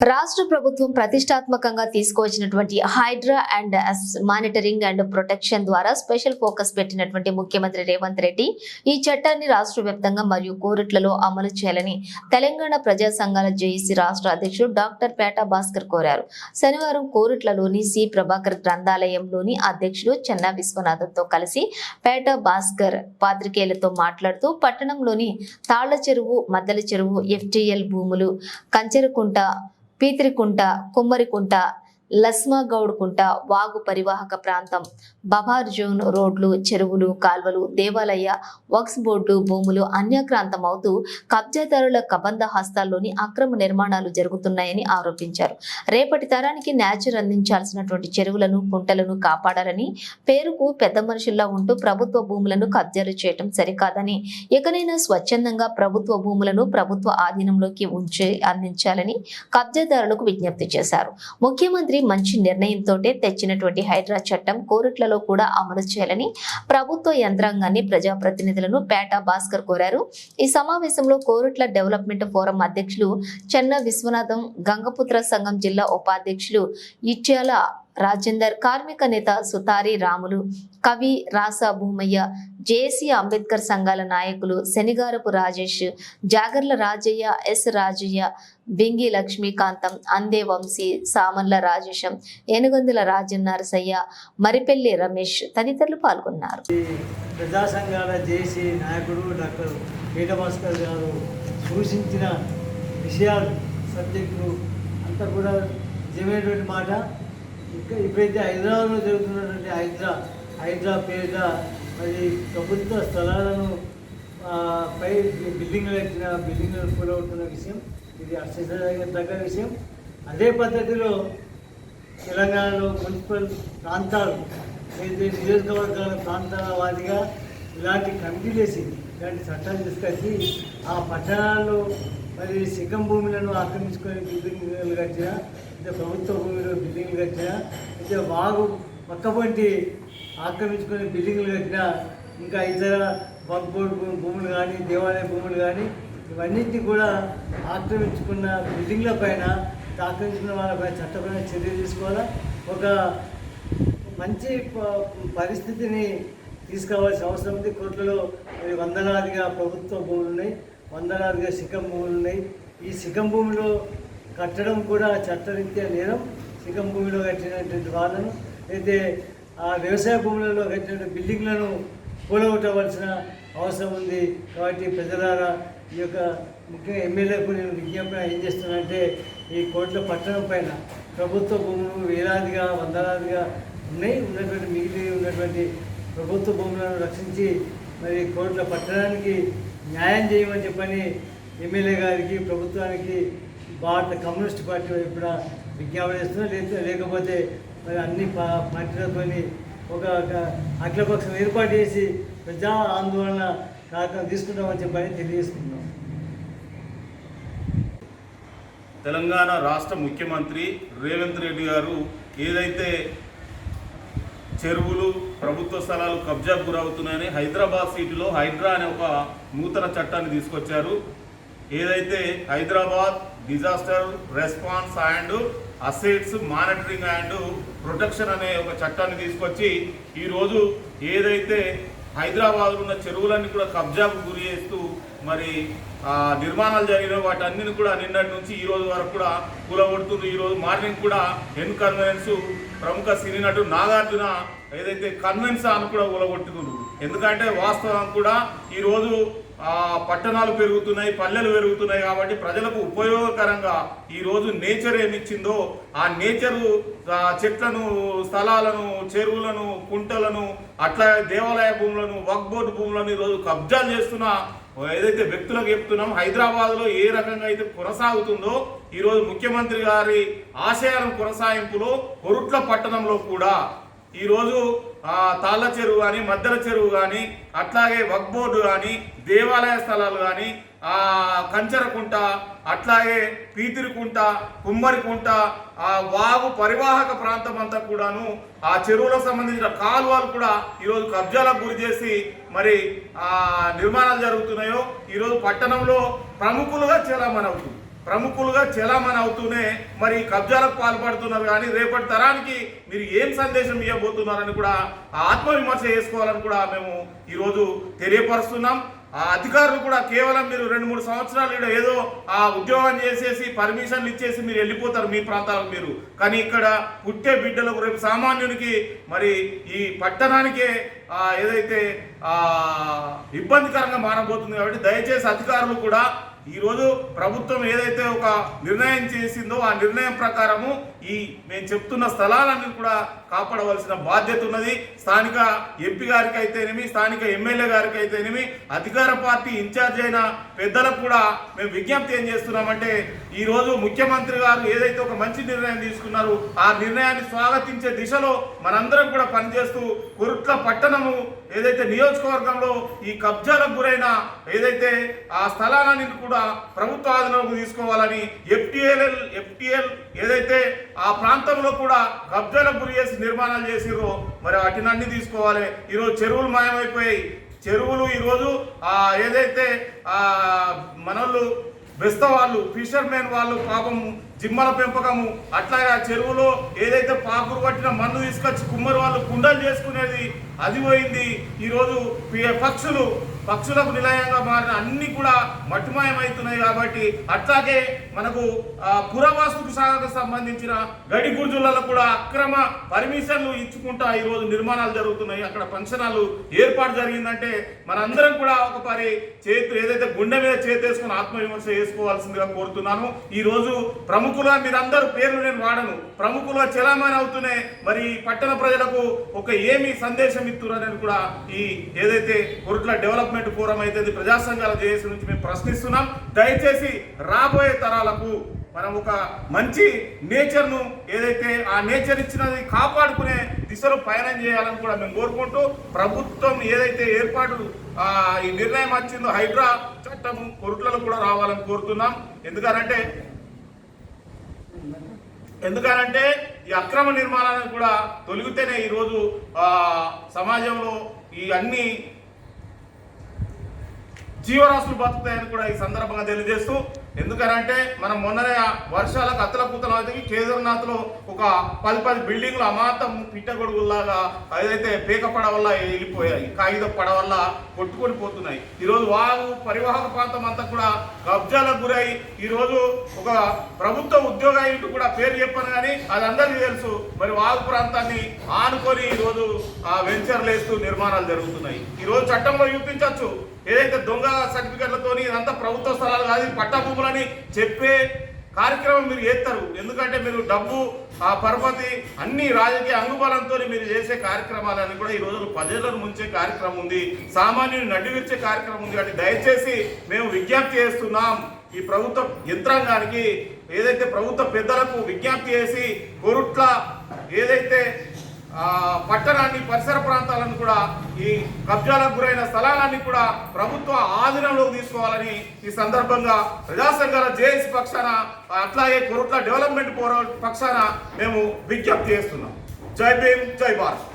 రాష్ట్ర ప్రభుత్వం ప్రతిష్టాత్మకంగా తీసుకువచ్చినటువంటి HYDRAA and as monitoring and protection ద్వారా స్పెషల్ ఫోకస్ పెట్టినటువంటి ముఖ్యమంత్రి రేవంత్ రెడ్డి ఈ చట్టాన్ని రాష్ట్ర వ్యాప్తంగా మరియు కోరిట్లలో అమలు చేయాలని తెలంగాణ ప్రజా సంఘాల జేఏసీ రాష్ట్ర అధ్యక్షుడు డాక్టర్ పేట భాస్కర్ కోరారు. శనివారం కోరిట్లలోని సి ప్రభాకర్ గ్రంథాలయంలోని అధ్యక్షుడు చెన్నా విశ్వనాథంతో కలిసి పేట భాస్కర్ పాత్రికేయులతో మాట్లాడుతూ పట్టణంలోని తాళ్ళ చెరువు మద్దల చెరువు ఎఫ్టిఎల్ భూములు కంచెరకుంట పీతిరికుంట కుమ్మరికుంట లస్మా గౌడ్కుంట వాగు పరివాహక ప్రాంతం. బబార్ జోన్ రోడ్లు చెరువులు కాల్వలు దేవాలయ వక్స్ బోర్డు భూములు అన్యాక్రాంతం అవుతూ కబ్జాదారుల కబంధ హస్తాల్లోని అక్రమ నిర్మాణాలు జరుగుతున్నాయని ఆరోపించారు. రేపటి తరానికి న్యాచర్ అందించాల్సినటువంటి చెరువులను కుంటలను కాపాడాలని పేరుకు పెద్ద మనుషుల్లా ఉంటూ ప్రభుత్వ భూములను కబ్జాలు చేయటం సరికాదని ఎకనైనా స్వచ్ఛందంగా ప్రభుత్వ భూములను ప్రభుత్వ ఆధీనంలోకి ఉంచి అందించాలని కబ్జాదారులకు విజ్ఞప్తి చేశారు. ముఖ్యమంత్రి మంచి నిర్ణయంతో తెచ్చినటువంటి హైడ్రా చట్టం కోరిట్లలో కూడా అమలు చేయాలని ప్రభుత్వ యంత్రాంగాన్ని ప్రజాప్రతినిధులను పేట భాస్కర్ కోరారు. ఈ సమావేశంలో కోరుట్ల డెవలప్మెంట్ ఫోరం అధ్యక్షులు చెన్న విశ్వనాథం గంగపుత్ర సంఘం జిల్లా ఉపాధ్యక్షులు ఇచ్చాల రాజేందర్ కార్మిక నేత సుతారి రాములు కవి రాస భూమయ్య జేసీ అంబేద్కర్ సంఘాల నాయకులు శనిగారపు రాజేష్ జాగర్ల రాజయ్య ఎస్ రాజయ్య బింగి లక్ష్మీకాంతం అందే వంశీ సామన్ల రాజేశం ఏనుగొందుల రాజన్నరసయ్య మరిపెల్లి రమేష్ తదితరులు పాల్గొన్నారు. ప్రజా సంఘాల జేసీ నాయకుడు డాక్టర్ పీఠభాస్కర్ గారు సూచించిన విషయాలు సబ్జెక్టులు అంతా కూడా నిజమైనటువంటి మాట. ఇంకా ఇప్పుడైతే హైదరాబాద్లో జరుగుతున్నటువంటి హైదరా హైదరా పేరిట మరి ప్రభుత్వ స్థలాలను పై బిల్డింగ్లు ఎక్కిన బిల్డింగ్లు కూలవుతున్న విషయం ఇది హర్షించదగ్గ విషయం. అదే పద్ధతిలో తెలంగాణలో మున్సిపల్ ప్రాంతాలు ఏదైతే నియోజకవర్గాల ప్రాంతాల వారిగా ఇలాంటి కమిటీలు వేసింది ఇలాంటి చట్టాలు తీసుకొచ్చి ఆ పట్టణాల్లో మరి సిగ్గం భూములను ఆక్రమించుకొని బిల్డింగ్లు కట్టినా అంటే ప్రభుత్వ భూమిలో బిల్డింగ్లు కట్టినా అయితే వాగు పక్కపంటి ఆక్రమించుకొని బిల్డింగ్లు కట్టినా ఇంకా ఇతర వక్ భూములు కానీ దేవాలయ భూములు కానీ ఇవన్నింటినీ కూడా ఆక్రమించుకున్న బిల్డింగ్ల పైన ఆక్రమించుకున్న వాళ్ళపై చట్టపరమైన చర్య తీసుకోవాలా? ఒక మంచి ప- పరిస్థితిని తీసుకోవాల్సిన అవసరం ఉంది. కోట్లలో మరి వందలాదిగా ప్రభుత్వ భూములు ఉన్నాయి వందలాదిగా శిఖం భూములు ఉన్నాయి. ఈ శిఖం భూమిలో కట్టడం కూడా చట్టరీత్యా నేరం. శిఖం భూమిలో కట్టినటువంటి వాళ్ళను. అయితే ఆ వ్యవసాయ భూములలో కట్టిన బిల్డింగ్లను కూలగొట్టవలసిన అవసరం ఉంది. కాబట్టి ప్రజలారా ఈ యొక్క ముఖ్యంగా ఎమ్మెల్యేకు నేను విజ్ఞాపన ఏం చేస్తున్నానంటే ఈ కోట్ల పట్టణం పైన ప్రభుత్వ భూములు వేలాదిగా వందలాదిగా ఉన్నాయి. ఉన్నటువంటి మిగిలి ఉన్నటువంటి ప్రభుత్వ భూములను రక్షించి మరి కోట్ల పట్టణానికి న్యాయం చేయమని చెప్పని ఎమ్మెల్యే గారికి ప్రభుత్వానికి భారత కమ్యూనిస్ట్ పార్టీ వైపున విజ్ఞాపన చేస్తున్నా. లేకపోతే మరి అన్ని పా పార్టీలతోని ఒక ఒక అఖిలపక్షం ఏర్పాటు చేసి ప్రజా ఆందోళన కార్యక్రమం తీసుకుంటామని చెప్పని తెలియజేసుకుంటున్నాం. తెలంగాణ రాష్ట్ర ముఖ్యమంత్రి రేవంత్ రెడ్డి గారు ఏదైతే చెరువులు ప్రభుత్వ స్థలాలు కబ్జాకు గురవుతున్నాయని హైదరాబాద్ సిటీలో హైడ్రా అనే ఒక నూతన చట్టాన్ని తీసుకొచ్చారు. ఏదైతే Hyderabad disaster response and assets monitoring and protection అనే ఒక చట్టాన్ని తీసుకొచ్చి ఈరోజు ఏదైతే హైదరాబాద్లో ఉన్న చెరువులన్నీ కూడా కబ్జాకు గురి చేస్తూ మరి నిర్మాణాలు జరిగిన వాటన్నిటిని కూడా నిన్నటి నుంచి ఈ రోజు వరకు కూడా కూలగొడుతుంది ఈ రోజు మార్నింగ్ కూడా ఎన్ కన్వెన్స్ ప్రముఖ సినీ నటుడు నాగార్జున ఏదైతే కన్వెన్స్ అని కూడా కూలగొట్టుకుండు ఎందుకంటే వాస్తవం కూడా ఈరోజు పట్టణాలు పెరుగుతున్నాయి పల్లెలు పెరుగుతున్నాయి కాబట్టి ప్రజలకు ఉపయోగకరంగా ఈరోజు నేచర్ ఏమిచ్చిందో ఆ నేచరు చెట్లను స్థలాలను చెరువులను కుంటలను అట్లా దేవాలయ భూములను వక్ బోర్డు భూములను ఈరోజు కబ్జాలు చేస్తున్న ఏదైతే వ్యక్తులకు చెప్తున్నాం హైదరాబాద్లో ఏ రకంగా అయితే కొనసాగుతుందో ఈరోజు ముఖ్యమంత్రి గారి ఆశయాలను కొనసాగింపులో కొరుట్ల పట్టణంలో కూడా ఈరోజు తాళ్ళ చెరువు కానీ మద్దెల చెరువు కానీ అట్లాగే వక్ బోర్డు కానీ దేవాలయ స్థలాలు కానీ ఆ కంచరకుంట అట్లాగే పీతిరికుంట కుమ్మరికుంట ఆ వాగు పరివాహక ప్రాంతం అంతా కూడాను ఆ చెరువులకు సంబంధించిన కాలువలు కూడా ఈరోజు కబ్జాలకు గురి చేసి మరి ఆ నిర్మాణాలు జరుగుతున్నాయో ఈరోజు పట్టణంలో ప్రముఖులుగా చలామణి అవుతుంది ప్రముఖులుగా చలామణి అవుతూనే మరి కబ్జాలకు పాల్పడుతున్నారు కానీ రేపటి తరానికి మీరు ఏం సందేశం ఇవ్వబోతున్నారని కూడా ఆ ఆత్మవిమర్శ చేసుకోవాలని కూడా మేము ఈరోజు తెలియపరుస్తున్నాం. ఆ అధికారులు కూడా కేవలం మీరు రెండు మూడు సంవత్సరాలు ఇక్కడ ఏదో ఆ ఉద్యోగం చేసేసి పర్మిషన్లు ఇచ్చేసి మీరు వెళ్ళిపోతారు మీ ప్రాంతాలకు మీరు. కానీ ఇక్కడ పుట్టే బిడ్డలకు రేపు సామాన్యునికి మరి ఈ పట్టణానికే ఏదైతే ఇబ్బందికరంగా మారబోతుంది కాబట్టి దయచేసి అధికారులు కూడా ఈరోజు ప్రభుత్వం ఏదైతే ఒక నిర్ణయం చేసిందో ఆ నిర్ణయం ప్రకారము ఈ మేము చెప్తున్న స్థలాలన్నీ కూడా కాపాడవలసిన బాధ్యత ఉన్నది. స్థానిక ఎంపీ గారికి అయితేనేమి స్థానిక ఎమ్మెల్యే గారికి అయితేనేమి అధికార పార్టీ ఇన్ఛార్జ్ అయిన పెద్దలకు కూడా మేము విజ్ఞప్తి ఏం చేస్తున్నామంటే ఈరోజు ముఖ్యమంత్రి గారు ఏదైతే ఒక మంచి నిర్ణయం తీసుకున్నారు ఆ నిర్ణయాన్ని స్వాగతించే దిశలో మనందరం కూడా పనిచేస్తూ కురుట్ల పట్టణము ఏదైతే నియోజకవర్గంలో ఈ కబ్జాలకు గురైన ఏదైతే ఆ స్థలాలన్నీ కూడా ప్రభుత్వ ఆధీనంలోకి తీసుకోవాలని ఎఫ్టిఎల్ ఎఫ్టిఎల్ ఏదైతే ఆ ప్రాంతంలో కూడా కబ్జాలకు గురి చేసి నిర్మాణాలు చేసిర్రు. మరి వాటినన్నీ తీసుకోవాలి. ఈరోజు చెరువులు మాయమైపోయాయి. చెరువులు ఈరోజు ఏదైతే మనల్లు మనోళ్ళు బెస్త వాళ్ళు ఫిషర్మెన్ వాళ్ళు పాపం జిమ్మల పెంపకము అట్లాగే ఆ చెరువులో ఏదైతే పాకురు పట్టిన మన్ను తీసుకొచ్చి కుమ్మరి వాళ్ళు కుండలు చేసుకునేది అది పోయింది. ఈరోజు పక్షులు పక్షులకు నిలయంగా మారిన అన్ని కూడా మట్టుమాయమవుతున్నాయి కాబట్టి అట్లాగే మనకు ఆ, పురవాస్తుకు శాఖకు సంబంధించిన గడి గుర్జులలో కూడా అక్రమ పర్మిషన్లు ఇచ్చుకుంటా ఈరోజు నిర్మాణాలు జరుగుతున్నాయి. అక్కడ ఫంక్షనాలు ఏర్పాటు జరిగిందంటే మనందరం కూడా ఒక పరి చేతు ఏదైతే గుండె మీద చేతేసుకుని ఆత్మవిమర్శ చేసుకోవాల్సిందిగా కోరుతున్నాను. ఈ రోజు మీరందరూ పేర్లు నేను వాడను. ప్రముఖుల చలామణి అవుతూనే మరి పట్టణ ప్రజలకు ఒక ఏమి సందేశం ఇస్తున్నారని కూడా ఈ ఏదైతే కొరుట్ల డెవలప్మెంట్ ఫోరం అయితే ప్రజా సంఘాల జేఏసీ నుంచి మేము ప్రశ్నిస్తున్నాం. దయచేసి రాబోయే తరాలకు మనం ఒక మంచి నేచర్ను ఏదైతే ఆ నేచర్ ఇచ్చినది కాపాడుకునే దిశలో పయనం చేయాలని కూడా మేము కోరుకుంటూ ప్రభుత్వం ఏదైతే ఏర్పాటు ఈ నిర్ణయం వచ్చిందో హైడ్రా చట్టం కొరుట్లలో కూడా రావాలని కోరుతున్నాం. ఎందుకనంటే ఎందుకనంటే ఈ అక్రమ నిర్మాణాన్ని కూడా తొలిగితేనే ఈరోజు సమాజంలో ఈ అన్ని జీవరాశులు బతుకుతాయని కూడా ఈ సందర్భంగా తెలియజేస్తూ ఎందుకనంటే మనం మొన్ననే వర్షాలకు అత్తల కుతలు అయితే కేదార్నాథ్లో ఒక పది పది బిల్డింగ్లు అమాంతం పిట్టగొడుగుల్లాగా ఏదైతే పీక పడ వల్ల వెళ్ళిపోయాయి కాగిత పడవల్ల కొట్టుకొని పోతున్నాయి. ఈరోజు వాగు పరివాహక ప్రాంతం అంతా కూడా కబ్జాలకు గురై ఈరోజు ఒక ప్రభుత్వ ఉద్యోగ ఇంటి కూడా పేరు చెప్పను కానీ అది అందరికీ తెలుసు. మరి వాగు ప్రాంతాన్ని ఆనుకొని ఈరోజు ఆ వెంచర్లు వేస్తూ నిర్మాణాలు జరుగుతున్నాయి. ఈరోజు చట్టంలో చూపించవచ్చు. ఏదైతే దొంగ సర్టిఫికెట్లతోని ఇదంతా ప్రభుత్వ స్థలాలు కాదు పట్టభూములని పట్టా భూములని చెప్పే కార్యక్రమం మీరు చేస్తారు. ఎందుకంటే మీరు డబ్బు ఆ పరపతి అన్ని రాజకీయ అంగుబలంతో మీరు చేసే కార్యక్రమాలని కూడా ఈ రోజు ప్రజలను ముంచే కార్యక్రమం ఉంది. సామాన్యుని నడివిర్చే కార్యక్రమం ఉంది. కాబట్టి దయచేసి మేము విజ్ఞప్తి చేస్తున్నాం. ఈ ప్రభుత్వ యంత్రాంగానికి ఏదైతే ప్రభుత్వ పెద్దలకు విజ్ఞప్తి చేసి కొరుట్ల ఏదైతే పట్టణాన్ని పరిసర ప్రాంతాలను కూడా ఈ కబ్జాలకు గురైన స్థలాలన్నీ కూడా ప్రభుత్వ ఆధీనంలోకి తీసుకోవాలని ఈ సందర్భంగా ప్రజా సంఘాల జేఏసీ పక్షాన అట్లాగే కొరట్ల డెవలప్మెంట్ పోరా పక్షాన మేము విజ్ఞప్తి చేస్తున్నాం. జై భీమ్ జై భారత్.